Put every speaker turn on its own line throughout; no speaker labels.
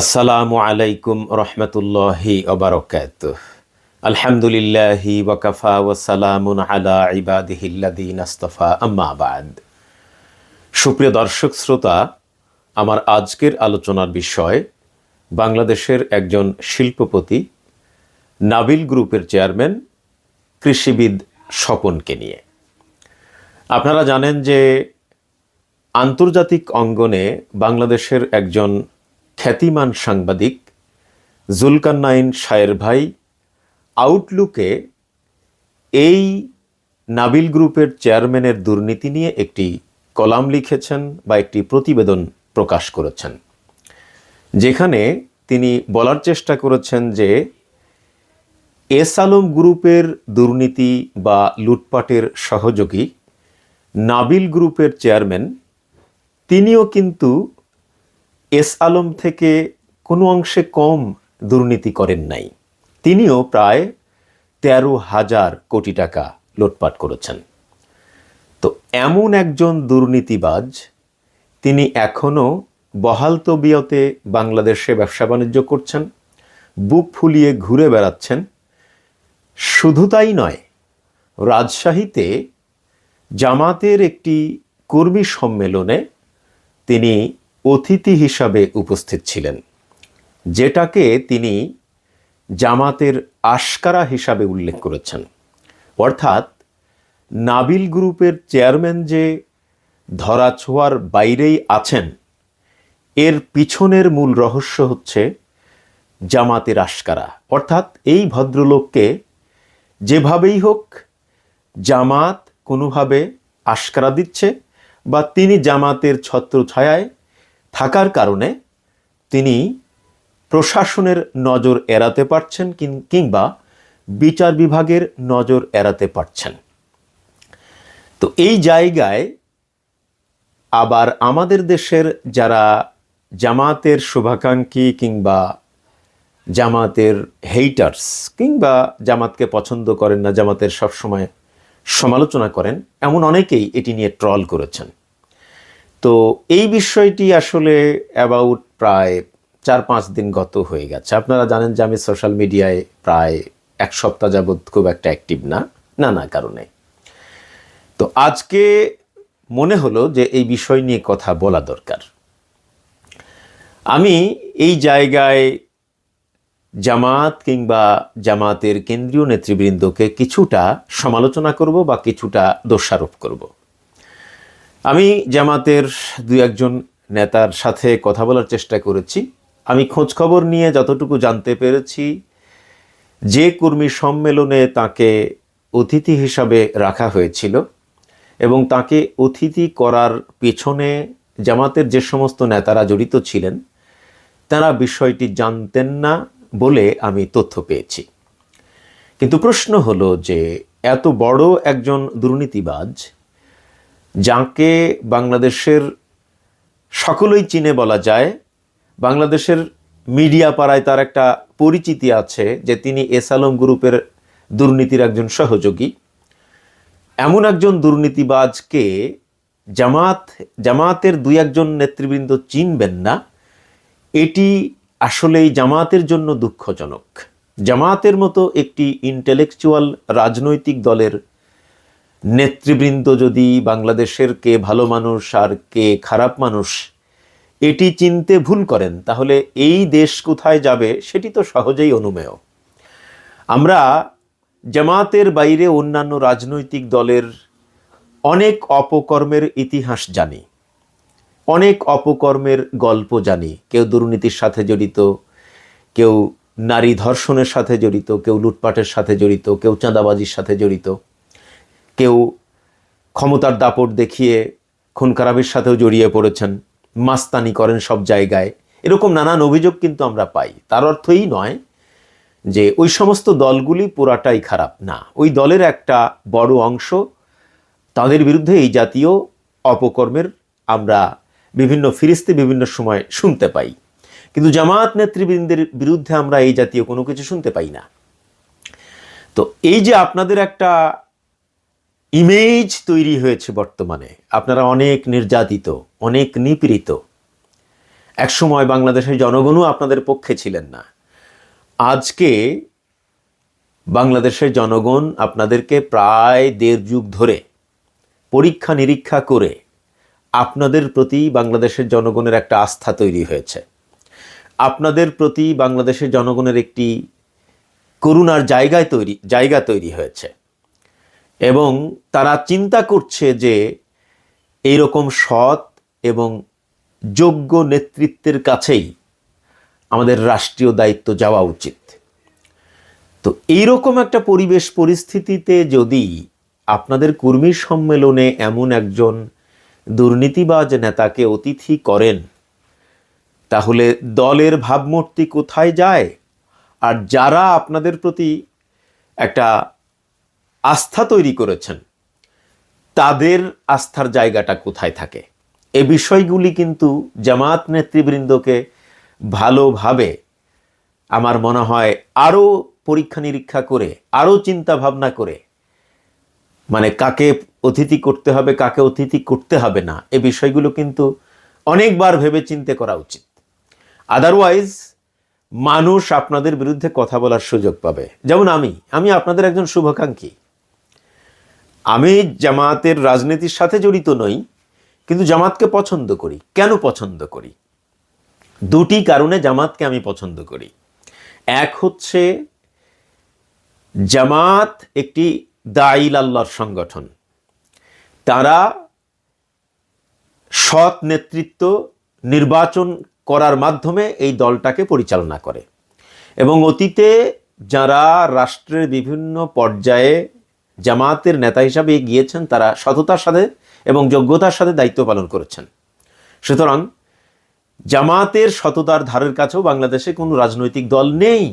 আসসালামু আলাইকুম রহমতুল্লাহি ওবরকাত আলহামদুলিল্লাহি ওয়াকাফা ওয়াসালামুন আলা ইবাদিহিল্লাদিন আম্মা বাদ। সুপ্রিয় দর্শক, শ্রোতা, আমার আজকের আলোচনার বিষয় বাংলাদেশের একজন শিল্পপতি নাবিল গ্রুপের চেয়ারম্যান কৃষিবিদ স্বপনকে নিয়ে। আপনারা জানেন যে আন্তর্জাতিক অঙ্গনে বাংলাদেশের একজন খ্যাতিমান সাংবাদিক জুলকান্নাইন শায়ের ভাই আউটলুকে এই নাবিল গ্রুপের চেয়ারম্যানের দুর্নীতি নিয়ে একটি কলাম লিখেছেন বা একটি প্রতিবেদন প্রকাশ করেছেন। যেখানে তিনি বলার চেষ্টা করেছেন যে এস আলম গ্রুপের দুর্নীতি বা লুটপাটের সহযোগী নাবিল গ্রুপের চেয়ারম্যান, তিনিও কিন্তু এস আলম থেকে কোনো অংশে কম দুর্নীতি করেন নাই। তিনিও প্রায় তেরো হাজার কোটি টাকা লুটপাট করেছেন। তো এমন একজন দুর্নীতিবাজ, তিনি এখনও বহাল তবিয়তে বাংলাদেশে ব্যবসা বাণিজ্য করছেন, বুক ফুলিয়ে ঘুরে বেড়াচ্ছেন। শুধু তাই নয়, রাজশাহীতে জামাতের একটি কর্মী সম্মেলনে তিনি অতিথি হিসাবে উপস্থিত ছিলেন, যেটাকে তিনি জামাতের আশকারা হিসাবে উল্লেখ করেছেন। অর্থাৎ নাবিল গ্রুপের চেয়ারম্যান যে ধরাছোঁয়ার বাইরেই আছেন, এর পিছনের মূল রহস্য হচ্ছে জামাতের আশকারা। অর্থাৎ এই ভদ্রলোককে যেভাবেই হোক জামাত কোনোভাবে আশকারা দিচ্ছে বা তিনি জামাতের ছত্রছায়ায় থাকার কারণে তিনি প্রশাসনের নজর এড়াতে পারছেন কিংবা বিচার বিভাগের নজর এড়াতে পারছেন। তো এই জায়গায় আবার আমাদের দেশের যারা জামাতের শুভাকাঙ্ক্ষী কিংবা জামাতের হেইটার্স কিংবা জামাতকে পছন্দ করেন না, জামাতের সবসময় সমালোচনা করেন, এমন অনেকেই এটি নিয়ে ট্রল করেছেন। তো এই বিষয়টি আসলে অ্যাবাউট প্রায় চার পাঁচ দিন গত হয়ে গেছে। আপনারা জানেন যে আমি সোশ্যাল মিডিয়ায় প্রায় এক সপ্তাহ যাবৎ খুব একটা অ্যাক্টিভ না, নানা কারণে। তো আজকে মনে হলো যে এই বিষয় নিয়ে কথা বলা দরকার। আমি এই জায়গায় জামাত কিংবা জামাতের কেন্দ্রীয় নেতৃবৃন্দকে কিছুটা সমালোচনা করব বা কিছুটা দোষারোপ করব। আমি জামাতের দুই একজন নেতার সাথে কথা বলার চেষ্টা করেছি। আমি খোঁজখবর নিয়ে যতটুকু জানতে পেরেছি, যে কর্মী সম্মেলনে তাকে অতিথি হিসাবে রাখা হয়েছিল এবং তাকে অতিথি করার পেছনে জামাতের যে সমস্ত নেতারা জড়িত ছিলেন, তারা বিষয়টি জানতেন না বলে আমি তথ্য পেয়েছি। কিন্তু প্রশ্ন হলো যে, এত বড় একজন দুর্নীতিবাজ যাকে বাংলাদেশের সকলেই চিনে বলা যায়, বাংলাদেশের মিডিয়া পাড়ায় তার একটা পরিচিতি আছে যে তিনি এস আলম গ্রুপের দুর্নীতির একজন সহযোগী। এমন একজন দুর্নীতিবাজকে জামাত, জামাতের দুই একজন নেতৃবৃন্দ চিনবেন না। এটি আসলেই জামাতের জন্য দুঃখজনক। জামাতের মতো একটি ইন্টেলেকচুয়াল রাজনৈতিক দলের নেতৃবৃন্দ যদি বাংলাদেশের কে ভালো মানুষ আর কে খারাপ মানুষ, এটি চিনতে ভুল করেন, তাহলে এই দেশ কোথায় যাবে সেটি তো সহজেই অনুমেয়। আমরা জামাতের বাইরে অন্যান্য রাজনৈতিক দলের অনেক অপকর্মের ইতিহাস জানি, অনেক অপকর্মের গল্প জানি, কেউ দুর্নীতির সাথে জড়িত, কেউ নারী ধর্ষণের সাথে জড়িত, কেউ লুটপাটের সাথে জড়িত, কেউ চাঁদাবাজির সাথে জড়িত। কেউ ক্ষমতার দাপট দেখিয়ে খুন খারাপের সাথেও জড়িয়ে পড়েছেন, মাস্তানি করেন সব জায়গায়। এরকম নানান অভিযোগ কিন্তু আমরা পাই। তার অর্থই নয় যে ওই সমস্ত দলগুলি পুরাটাই খারাপ। না, ওই দলের একটা বড় অংশ তাদের বিরুদ্ধে এই জাতীয় অপকর্মের আমরা বিভিন্ন ফিরিস্তে বিভিন্ন সময় শুনতে পাই। কিন্তু জামায়াত নেতৃবৃন্দের বিরুদ্ধে আমরা এই জাতীয় কোনো কিছু শুনতে পাই না। তো এই যে আপনাদের একটা ইমেজ তৈরি হয়েছে বর্তমানে। আপনারা অনেক নির্যাতিত, অনেক নিপীড়িত। একসময় বাংলাদেশের জনগণও আপনাদের পক্ষে ছিলেন না। আজকে বাংলাদেশের জনগণ আপনাদেরকে প্রায় দেড় যুগ ধরে পরীক্ষা নিরীক্ষা করে আপনাদের প্রতি বাংলাদেশের জনগণের একটা আস্থা তৈরি হয়েছে। আপনাদের প্রতি বাংলাদেশের জনগণের একটি করুণার জায়গায় তৈরি, জায়গা তৈরি হয়েছে। এবং তারা চিন্তা করছে যে এইরকম সৎ এবং যোগ্য নেতৃত্বের কাছেই আমাদের রাষ্ট্রীয় দায়িত্ব যাওয়া উচিত। তো এইরকম একটা পরিবেশ পরিস্থিতিতে যদি আপনাদের কর্মী সম্মেলনে এমন একজন দুর্নীতিবাজ নেতাকে অতিথি করেন, তাহলে দলের ভাবমূর্তি কোথায় যায়? আর যারা আপনাদের প্রতি একটা আস্থা তৈরি করেছেন। তাদের আস্থার জায়গাটা কোথায় থাকে? এ বিষয়গুলি কিন্তু জামাত নেতৃবৃন্দকে ভালোভাবে আমার মনে হয় আরও পরীক্ষা নিরীক্ষা করে আরও চিন্তা ভাবনা করে মানে কাকে অতিথি করতে হবে, কাকে অতিথি করতে হবে না, এ বিষয়গুলো কিন্তু অনেকবার ভেবে চিন্তে করা উচিত। আদারওয়াইজ মানুষ আপনাদের বিরুদ্ধে কথা বলার সুযোগ পাবে। যেমন আমি আমি আপনাদের একজন শুভাকাঙ্ক্ষী। আমি জামাতের রাজনীতির সাথে জড়িত নই, কিন্তু জামাতকে পছন্দ করি। কেন পছন্দ করি? দুটি কারণে জামাতকে আমি পছন্দ করি। এক হচ্ছে, জামাত একটি দাইল আল্লাহর সংগঠন। তারা সৎ নেতৃত্ব নির্বাচন করার মাধ্যমে এই দলটাকে পরিচালনা করে। এবং অতীতে যারা রাষ্ট্রের বিভিন্ন পর্যায়ে জামাতের নেতা হিসাবে গিয়েছেন, তারা সততার সাথে এবং যোগ্যতার সাথে দায়িত্ব পালন করেছেন। সুতরাং জামাতের সততার ধারের কাছেও বাংলাদেশে কোনো রাজনৈতিক দল নেই,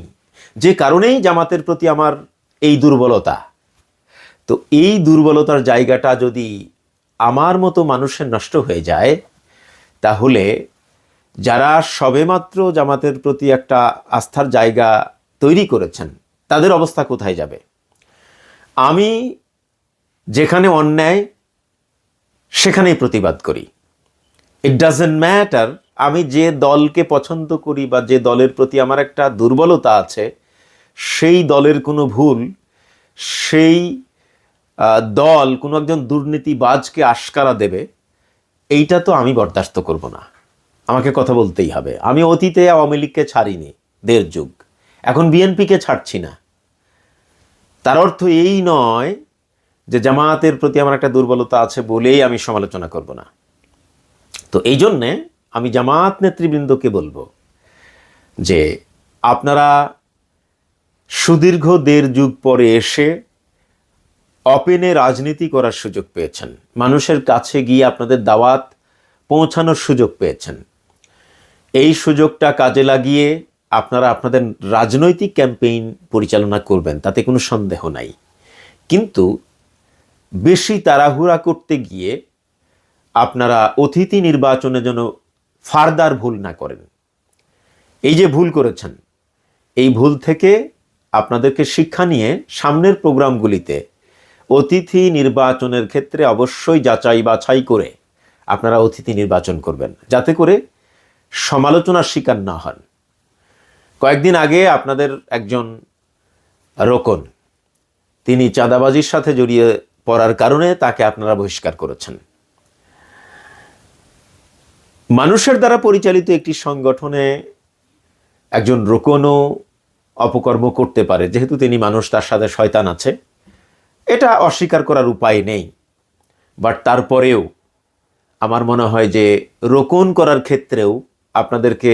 যে কারণেই জামাতের প্রতি আমার এই দুর্বলতা। তো এই দুর্বলতার জায়গাটা যদি আমার মতো মানুষের নষ্ট হয়ে যায়, তাহলে যারা সবেমাত্র জামাতের প্রতি একটা আস্থার জায়গা তৈরি করেছেন, তাদের অবস্থা কোথায় যাবে? আমি যেখানে অন্যায়, সেখানেই প্রতিবাদ করি। ইট ডাজেন্ট ম্যাটার আমি যে দলকে পছন্দ করি বা যে দলের প্রতি আমার একটা দুর্বলতা আছে, সেই দলের কোনো ভুল, সেই দল কোনো একজন দুর্নীতিবাজকে আশকারা দেবে, এইটা তো আমি বরদাস্ত করব না। আমাকে কথা বলতেই হবে। আমি অতীতে আওয়ামী লীগকে ছাড়িনি, দেড় যুগ। এখন বিএনপিকে ছাড়ছি না। তার অর্থ এই নয় যে জামায়াতের প্রতি আমার একটা দুর্বলতা আছে বলেই আমি সমালোচনা করব না। তো এই জন্যে আমি জামাত নেতৃবৃন্দকে বলব যে আপনারা সুদীর্ঘ দেড় যুগ পরে এসে অপেনে রাজনীতি করার সুযোগ পেয়েছেন। মানুষের কাছে গিয়ে আপনাদের দাওয়াত পৌঁছানোর সুযোগ পেয়েছেন। এই সুযোগটা কাজে লাগিয়ে আপনারা আপনাদের রাজনৈতিক ক্যাম্পেইন পরিচালনা করবেন, তাতে কোনো সন্দেহ নাই। কিন্তু বেশি তাড়াহুড়া করতে গিয়ে আপনারা অতিথি নির্বাচনে যেন ফার্দার ভুল না করেন। এই যে ভুল করেছেন, এই ভুল থেকে আপনাদেরকে শিক্ষা নিয়ে সামনের প্রোগ্রামগুলিতে অতিথি নির্বাচনের ক্ষেত্রে অবশ্যই যাচাই বাছাই করে আপনারা অতিথি নির্বাচন করবেন, যাতে করে সমালোচনার শিকার না হন। কয়েকদিন আগে আপনাদের একজন রোকন, তিনি চাঁদাবাজির সাথে জড়িয়ে পড়ার কারণে তাকে আপনারা বহিষ্কার করেছেন। মানুষের দ্বারা পরিচালিত একটি সংগঠনে একজন রোকনও অপকর্ম করতে পারে, যেহেতু তিনি মানুষ, তার সাথে শয়তান আছে। এটা অস্বীকার করার উপায় নেই। বাট তারপরেও আমার মনে হয় যে রোকন করার ক্ষেত্রেও আপনাদেরকে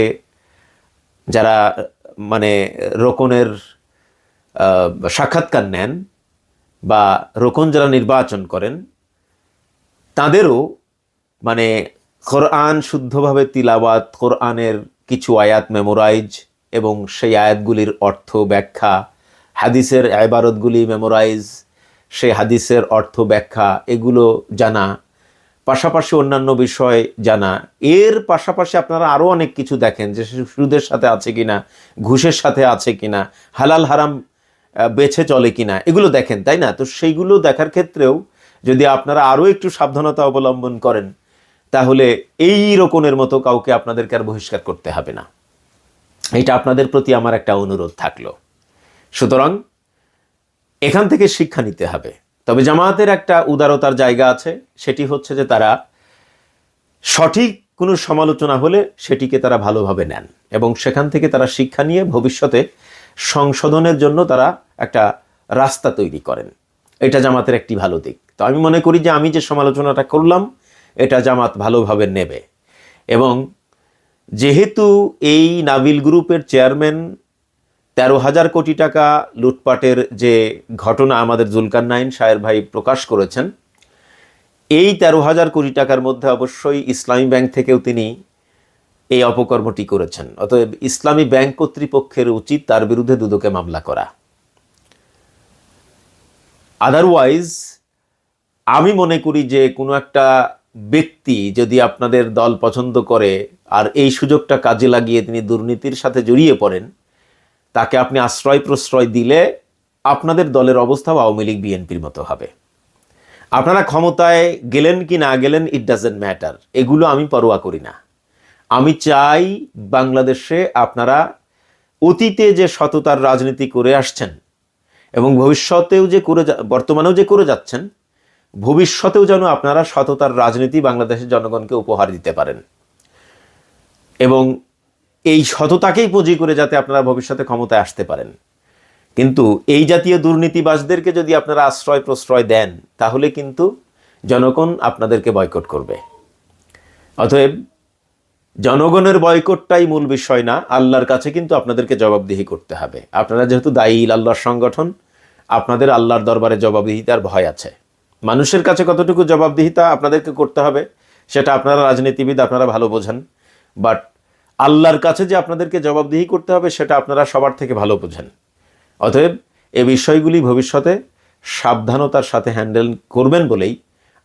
যারা মানে রোকনের সাক্ষাৎকার নেন বা রোকন যারা নির্বাচন করেন, তাদেরও মানে কোরআন শুদ্ধভাবে তিলাওয়াত, কোরআনের কিছু আয়াত মেমোরাইজ এবং সেই আয়াতগুলির অর্থ ব্যাখ্যা, হাদিসের আইবারতগুলি মেমোরাইজ সেই হাদিসের অর্থ ব্যাখ্যা, এগুলো জানা পাশাপাশি অন্যান্য বিষয় জানা। এর পাশাপাশি আপনারা আরও অনেক কিছু দেখেন যে সুদের সাথে আছে কি না ঘুষের সাথে আছে কি না হালাল হারাম বেছে চলে কি না এগুলো দেখেন, তাই না? তো সেইগুলো দেখার ক্ষেত্রেও যদি আপনারা আরও একটু সাবধানতা অবলম্বন করেন, তাহলে এই রকমের মতো কাউকে আপনাদেরকে আর বহিষ্কার করতে হবে না। এটা আপনাদের প্রতি আমার একটা অনুরোধ থাকল। সুতরাং এখান থেকে শিক্ষা নিতে হবে। তবে জামায়াতের একটা উদারতার জায়গা আছে, সেটি হচ্ছে যে তারা সঠিক কোনো সমালোচনা হলে সেটিকে তারা ভালোভাবে নেন এবং সেখান থেকে তারা শিক্ষা নিয়ে ভবিষ্যতে সংশোধনের জন্য তারা একটা রাস্তা তৈরি করেন। এটা জামাতের একটি ভালো দিক। তো আমি মনে করি যে আমি যে সমালোচনাটা করলাম, এটা জামাত ভালোভাবে নেবে। এবং যেহেতু এই নাবিল গ্রুপের চেয়ারম্যান তেরো হাজার কোটি টাকা লুটপাটের যে ঘটনা আমাদের জুলকার নাইন শায়ের ভাই প্রকাশ করেছেন, এই তেরো হাজার কোটি টাকার মধ্যে অবশ্যই ইসলামী ব্যাংক থেকেও তিনি এই অপকর্মটি করেছেন। অতএব ইসলামী ব্যাংক কর্তৃপক্ষের উচিত তার বিরুদ্ধে দুদকে মামলা করা। আদারওয়াইজ আমি মনে করি যে কোনো একটা ব্যক্তি যদি আপনাদের দল পছন্দ করে আর এই সুযোগটা কাজে লাগিয়ে তিনি দুর্নীতির সাথে জড়িয়ে পড়েন তাকে আপনি আশ্রয় প্রশ্রয় দিলে আপনাদের দলের অবস্থাও আওয়ামী লীগ বিএনপির মতো হবে। আপনারা ক্ষমতায় গেলেন কি না গেলেন ইট ডাজেন্ট ম্যাটার এগুলো আমি পরোয়া করি না। আমি চাই বাংলাদেশে আপনারা অতীতে যে সততার রাজনীতি করে আসছেন এবং ভবিষ্যতেও যে করে বর্তমানেও যে করে যাচ্ছেন, ভবিষ্যতেও যেন আপনারা সততার রাজনীতি বাংলাদেশের জনগণকে উপহার দিতে পারেন। এবং এই সততাকেই পুঁজি করে যাতে আপনারা ভবিষ্যতে ক্ষমতায় আসতে পারেন। কিন্তু এই জাতীয় দুর্নীতিবাজদেরকে যদি আপনারা আশ্রয় প্রশ্রয় দেন, তাহলে কিন্তু জনগণ আপনাদেরকে বয়কট করবে। অতএব জনগণের বয়কটটাই মূল বিষয় না, আল্লাহর কাছে কিন্তু আপনাদেরকে জবাবদিহি করতে হবে। আপনারা যেহেতু দায়ী আল্লাহর সংগঠন, আপনাদের আল্লাহর দরবারে জবাবদিহিতার ভয় আছে। মানুষের কাছে কতটুকু জবাবদিহিতা আপনাদেরকে করতে হবে, সেটা আপনারা রাজনীতিবিদ, আপনারা ভালো বোঝেন। বাট আল্লাহর কাছে যে আপনাদেরকে জবাবদিহি করতে হবে, সেটা আপনারা সবার থেকে ভালো বোঝেন। অতএব এ বিষয়গুলি ভবিষ্যতে সাবধানতার সাথে হ্যান্ডেল করবেন বলেই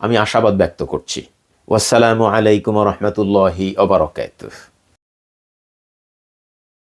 আমি আশাবাদ ব্যক্ত করছি। ওয়াসালামু আলাইকুম রহমতুল্লাহি ওবরাকাতুহ